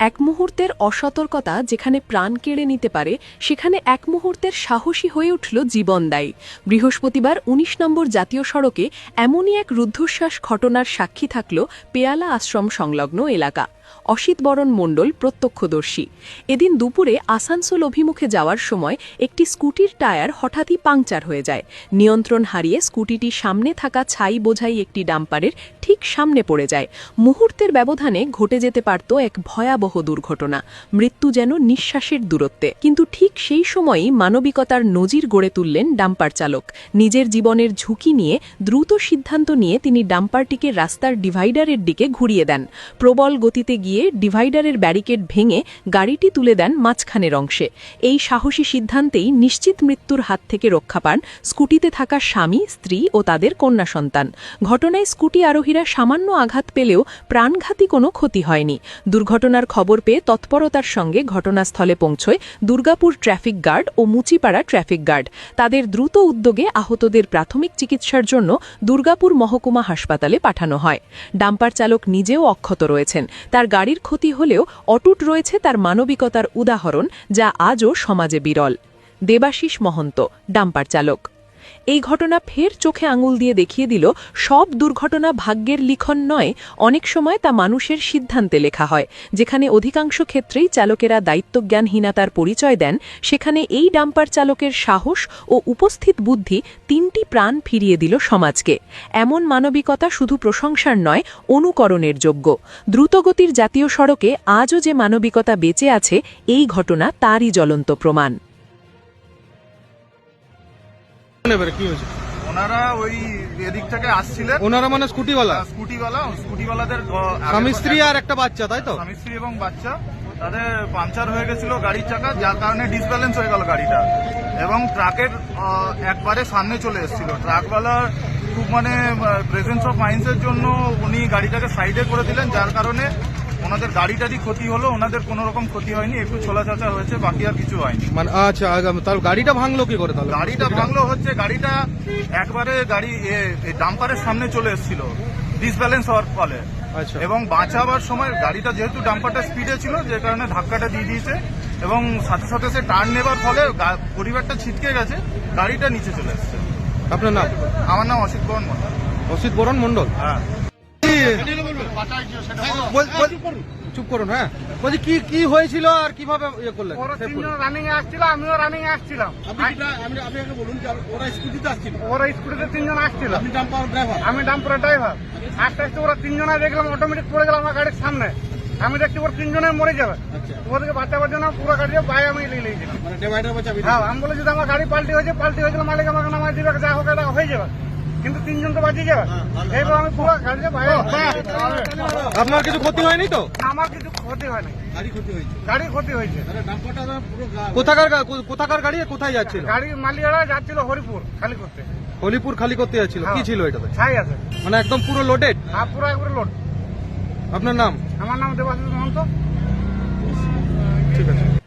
এক মুহূর্তের অসতর্কতা যেখানে প্রাণ কেড়ে নিতে পারে, সেখানে এক মুহূর্তের সাহসী হয়ে উঠল জীবনদায়ী বৃহস্পতিবার ১৯ নম্বর জাতীয় সড়কে এমনই এক রুদ্ধশ্বাস ঘটনার সাক্ষী থাকল পেয়ালা আশ্রম সংলগ্ন এলাকা। অসিত বরণ মণ্ডল প্রত্যক্ষদর্শী। এদিন দুপুরে আসানসোল অভিমুখে যাওয়ার সময় একটি স্কুটির টায়ার হঠাৎই পাংচার হয়ে যায়। নিয়ন্ত্রণ হারিয়ে স্কুটিটি সামনে থাকা ছাই বোঝাই একটি ডাম্পারের ঠিক সামনে পড়ে যায়। মুহূর্তের ব্যবধানে ঘটে যেতে পারত এক ভয়াবহ দুর্ঘটনা। মৃত্যু যেন নিঃশ্বাসের দূরত্বে। কিন্তু ঠিক সেই সময়ই মানবিকতার নজির গড়ে তুললেন ডাম্পার চালক। নিজের জীবনের ঝুঁকি নিয়ে দ্রুত সিদ্ধান্ত নিয়ে তিনি ডাম্পারটিকে রাস্তার ডিভাইডারের দিকে ঘুরিয়ে দেন। প্রবল গতিতে গিয়ে ডিভাইডারের ব্যারিকেড ভেঙে গাড়িটি তুলে দেন মাঝখানের অংশে। এই সাহসী সিদ্ধান্তেই নিশ্চিত মৃত্যুর হাত থেকে রক্ষা পান স্কুটিতে থাকা স্বামী, স্ত্রী ও তাদের কন্যা সন্তান। ঘটনায় স্কুটি আরোহীরা সামান্য আঘাত পেলেও প্রাণঘাতী কোনো ক্ষতি হয়নি। দুর্ঘটনার খবর পেয়ে তৎপরতার সঙ্গে ঘটনাস্থলে পৌঁছয় দুর্গাপুর ট্রাফিক গার্ড ও মুচিপাড়া ট্রাফিক গার্ড। তাদের দ্রুত উদ্যোগে আহতদের প্রাথমিক চিকিৎসার জন্য দুর্গাপুর মহকুমা হাসপাতালে পাঠানো হয়। ডাম্পার চালক নিজেও অক্ষত রয়েছেন। তার গাড়ির ক্ষতি হলেও অটুট রয়েছে তার মানবিকতার উদাহরণ যা আজও সমাজে বিরল। দেবাশিস মহন্ত, ডাম্পার চালক। এই ঘটনা ফের চোখে আঙুল দিয়ে দেখিয়ে দিল, সব দুর্ঘটনা ভাগ্যের লিখন নয়, অনেক সময় তা মানুষের সিদ্ধান্তে লেখা হয়। যেখানে অধিকাংশ ক্ষেত্রেই চালকেরা দায়িত্বজ্ঞানহীনতার পরিচয় দেন, সেখানে এই ডাম্পার চালকের সাহস ও উপস্থিত বুদ্ধি তিনটি প্রাণ ফিরিয়ে দিল সমাজকে। এমন মানবিকতা শুধু প্রশংসার নয়, অনুকরণের যোগ্য। দ্রুতগতির জাতীয় সড়কে আজও যে মানবিকতা বেঁচে আছে, এই ঘটনা তারই জ্বলন্ত প্রমাণ। এবারে কি হয়েছে? ওনারা ওই এদিক থেকে আসছিলেন। ওনারা মানে স্কুটিওয়ালা? স্কুটিওয়ালা স্কুটিওয়ালাদের স্বামী স্ত্রী আর একটা বাচ্চা তাই তো? স্বামী স্ত্রী এবং বাচ্চা। তাদের পাঞ্চার হয়ে গেছিল গাড়ির চাকা যার কারণে ডিসব্যালেন্স হয়ে গেল গাড়িটা। এবং ট্রাকের একবারে সামনে চলে এসেছিল। ট্রাকওয়ালার খুব মানে প্রেজেন্স অফ মাইন্ডসের জন্য উনি গাড়িটাকে সাইডে করে দিলেন যার কারণে ওনাদের গাড়িটারই ক্ষতি হলো ওনাদের কোনো রকম ক্ষতি হয়নি একটু ছোলা চাচা হয়েছে বাকি আর কিছু হয়নি। মানে আচ্ছা তাহলে গাড়িটা ভাঙলো কি করে তাহলে? গাড়িটা ভাঙলো হচ্ছে গাড়িটা একবারে গাড়ি ডাম্পারের সামনে চলে এসেছিল ডিসব্যালেন্স হওয়ার ফলে। আচ্ছা। এবং বাঁচাবার সময় গাড়িটা যেহেতু ডাম্পারটা স্পিডে ছিল যে কারণে ধাক্কাটা দিয়ে দিয়েছে এবং সাথে সাথে সে টার্ন নেবার ফলে পরিবারটা ছিটকে গেছে গাড়িটা নিচে চলে এসছে। আপনার নাম? আমার নাম অসিত বরণ মন্ডল। অসিত বরণ মন্ডল হ্যাঁ। চুপ করুন। হ্যাঁ। বলছি কি কি হয়েছিল আর কীভাবে ইয়ে করলেন? রানিং এ আসছিল আমিও রানিং এ আসছিলাম। ওরা স্কুটিতে তিনজন আসছিল। আমি ডাম্পার ড্রাইভার আস্তে আস্তে ওরা তিনজনে দেখলাম অটোমেটিক পড়ে গেল আমার গাড়ির সামনে। আমি দেখছি ওর তিনজনে মরে যাবে। ওদেরকে বাঁচাবার জন্য পুরো গাড়ি বাইরে আমি নিয়ে নিয়েছিলাম। হ্যাঁ আমি বলে যদি আমার গাড়ি পাল্টি হয়েছে পাল্টি হয়েছিল মালিক আমাকে নামাই দিবে যা হোক এটা হয়ে যাবে। কিন্তু তিনজন তো বাঁচিয়ে যাবে। এইবার আমি পুরো গাড়ি বাইরে আপনার কিছু ক্ষতি হয়নি তো? আমার কিছু ক্ষতি হয় নাই গাড়ি ক্ষতি হয়েছে। কোথাকার গা- কো- কোথাকার গাড়ি কোথায় যাচ্ছিল? গাড়ি মালিকরা যাচ্ছিল হরিপুর খালি করতে। হলিপুর খালি করতে যাচ্ছিল। কি হ্যাঁ। ছিল এটাতে? ছাই আছে। মানে একদম পুরো লোডেড আর পুরো একবারে লোড আপনার নাম? আমার নাম দেবাশিস মহন্ত। ঠিক আছে।